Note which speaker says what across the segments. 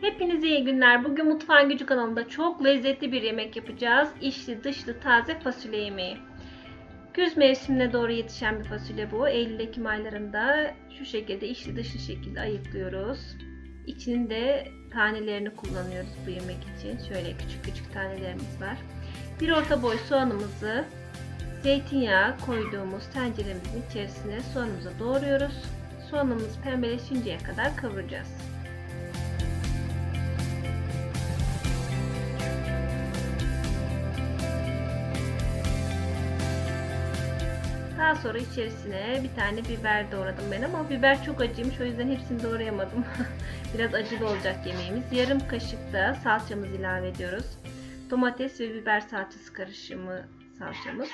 Speaker 1: Hepinize iyi günler. Bugün Mutfağın Gücü kanalında çok lezzetli bir yemek yapacağız. İçli dışlı taze fasulye yemeği. Güz mevsimine doğru yetişen bir fasulye bu. Eylül-Ekim aylarında şu şekilde içli dışlı şekilde ayıklıyoruz. İçinin de tanelerini kullanıyoruz bu yemek için. Şöyle küçük küçük tanelerimiz var. Bir orta boy soğanımızı zeytinyağı koyduğumuz tenceremizin içerisine soğanımızı doğruyoruz. Soğanımız pembeleşinceye kadar kavuracağız. Daha sonra içerisine bir tane biber doğradım ben ama biber çok acıymış o yüzden hepsini doğrayamadım. Biraz acılı olacak yemeğimiz. Yarım kaşık da salçamızı ilave ediyoruz. Domates ve biber salçası karışımı salçamız.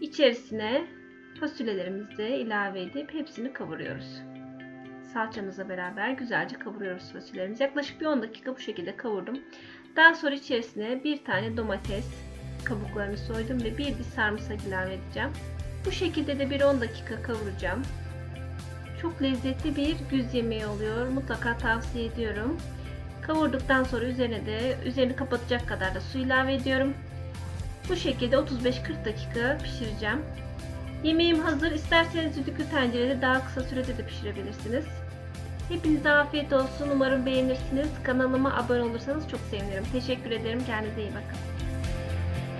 Speaker 1: İçerisine fasulyelerimizi de ilave edip hepsini kavuruyoruz. Salçamızla beraber güzelce kavuruyoruz fasulyelerimizi. Yaklaşık bir 10 dakika bu şekilde kavurdum. Daha sonra içerisine bir tane domates kabuklarını soydum ve bir diş sarımsak ilave edeceğim. Bu şekilde de bir 10 dakika kavuracağım. Çok lezzetli bir güz yemeği oluyor. Mutlaka tavsiye ediyorum. Kavurduktan sonra üzerine de üzerini kapatacak kadar da su ilave ediyorum. Bu şekilde 35-40 dakika pişireceğim. Yemeğim hazır. İsterseniz düdüklü tencerede daha kısa sürede de pişirebilirsiniz. Hepinize afiyet olsun. Umarım beğenirsiniz. Kanalıma abone olursanız çok sevinirim. Teşekkür ederim. Kendinize iyi bakın.